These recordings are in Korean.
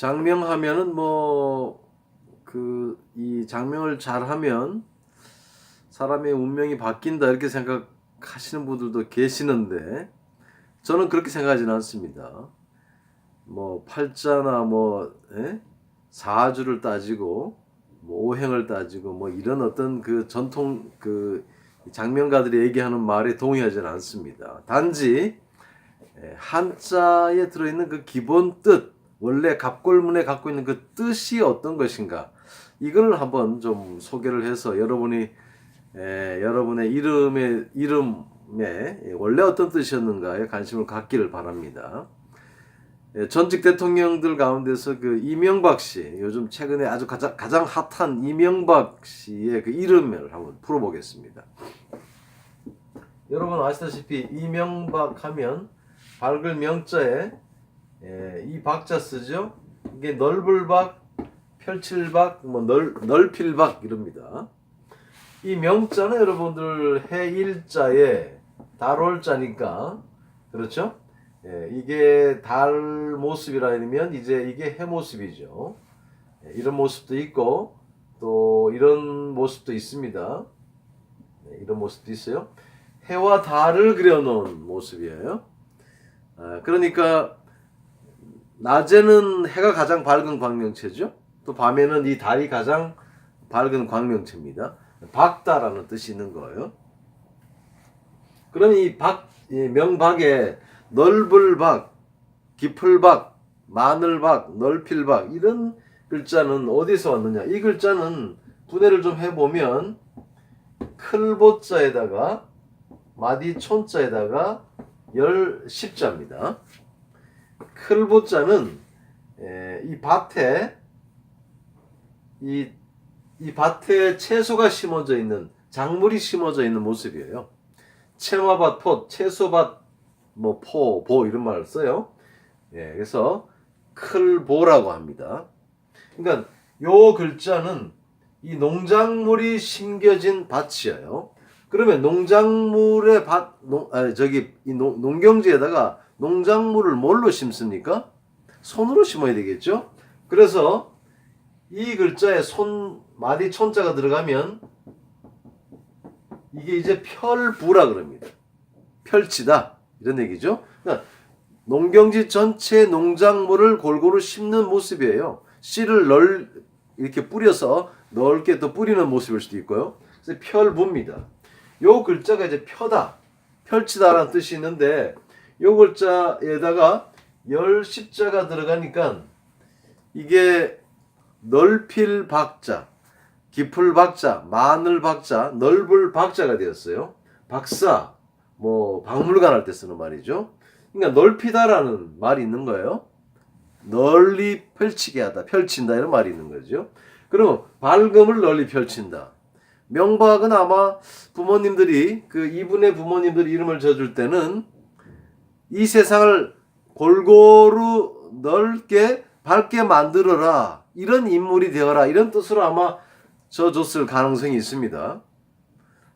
장명하면은 뭐 그 이 장명을 잘하면 사람의 운명이 바뀐다 이렇게 생각하시는 분들도 계시는데 저는 그렇게 생각하지는 않습니다. 뭐 팔자나 뭐 예? 사주를 따지고 뭐 오행을 따지고 뭐 이런 어떤 그 전통 그 장명가들이 얘기하는 말에 동의하지는 않습니다. 단지 예, 한자에 들어있는 그 기본 뜻 원래 갑골문에 갖고 있는 그 뜻이 어떤 것인가 이걸 한번 좀 소개를 해서 여러분이 에, 여러분의 이름의 이름에 원래 어떤 뜻이었는가에 관심을 갖기를 바랍니다. 예, 전직 대통령들 가운데서 그 이명박 씨 요즘 최근에 아주 가장 가장 핫한 이명박 씨의 그 이름을 한번 풀어보겠습니다. 여러분 아시다시피 이명박 하면 밝을 명자에 예, 이 박자 쓰죠. 이게 넓을 박, 펼칠 박, 뭐 넓, 넓힐 박 이럽니다. 이 명자는 여러분들 해일자에 달월자니까 그렇죠? 예, 이게 달 모습이라면 이제 이게 해 모습이죠. 예, 이런 모습도 있고 또 이런 모습도 있습니다. 네, 이런 모습도 있어요. 해와 달을 그려놓은 모습이에요. 아, 그러니까 낮에는 해가 가장 밝은 광명체죠. 또 밤에는 이 달이 가장 밝은 광명체입니다. 박다라는 뜻이 있는 거예요. 그럼 이 박, 이 명박에 넓을 박, 깊을 박, 마늘 박, 넓힐 박 이런 글자는 어디서 왔느냐? 이 글자는 분해를 좀 해보면 클보 자에다가 마디 촌 자에다가 열 십자입니다. 클보자는 에, 이 밭에 이, 이 밭에 채소가 심어져 있는 작물이 심어져 있는 모습이에요. 채마밭, 포, 채소밭, 뭐 포, 보 이런 말을 써요. 예, 그래서 클보라고 합니다. 그러니까 요 글자는 이 농작물이 심겨진 밭이에요. 그러면 농작물의 밭, 농, 아, 저기 이 농, 농경지에다가 농작물을 뭘로 심습니까? 손으로 심어야 되겠죠? 그래서 이 글자에 손, 마디 촌자가 들어가면 이게 이제 펼부라 그럽니다. 펼치다. 이런 얘기죠. 그러니까 농경지 전체 농작물을 골고루 심는 모습이에요. 씨를 널, 이렇게 뿌려서 넓게 또 뿌리는 모습일 수도 있고요. 그래서 펼부입니다. 요 글자가 이제 펴다, 펼치다라는 뜻이 있는데 요 글자에다가 열 십자가 들어가니까 이게 넓힐 박자, 깊을 박자, 마늘 박자, 넓을 박자가 되었어요. 박사, 뭐 박물관 할 때 쓰는 말이죠. 그러니까 넓히다라는 말이 있는 거예요. 널리 펼치게 하다, 펼친다 이런 말이 있는 거죠. 그럼 밝음을 널리 펼친다. 명박은 아마 부모님들이 그 이분의 부모님들 이름을 져줄 때는 이 세상을 골고루 넓게 밝게 만들어라 이런 인물이 되어라 이런 뜻으로 아마 져줬을 가능성이 있습니다.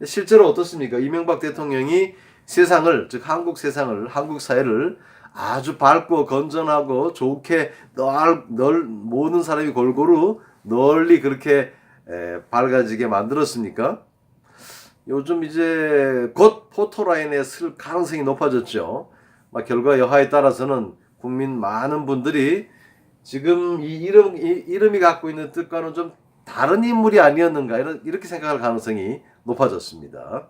실제로 어떻습니까? 이명박 대통령이 세상을 즉 한국 세상을 한국 사회를 아주 밝고 건전하고 좋게 널, 널 모든 사람이 골고루 널리 그렇게 에, 밝아지게 만들었습니까? 요즘 이제 곧 포토라인에 쓸 가능성이 높아졌죠. 막 결과 여하에 따라서는 국민 많은 분들이 지금 이 이름 이 이름이 갖고 있는 뜻과는 좀 다른 인물이 아니었는가 이런 이렇게 생각할 가능성이 높아졌습니다.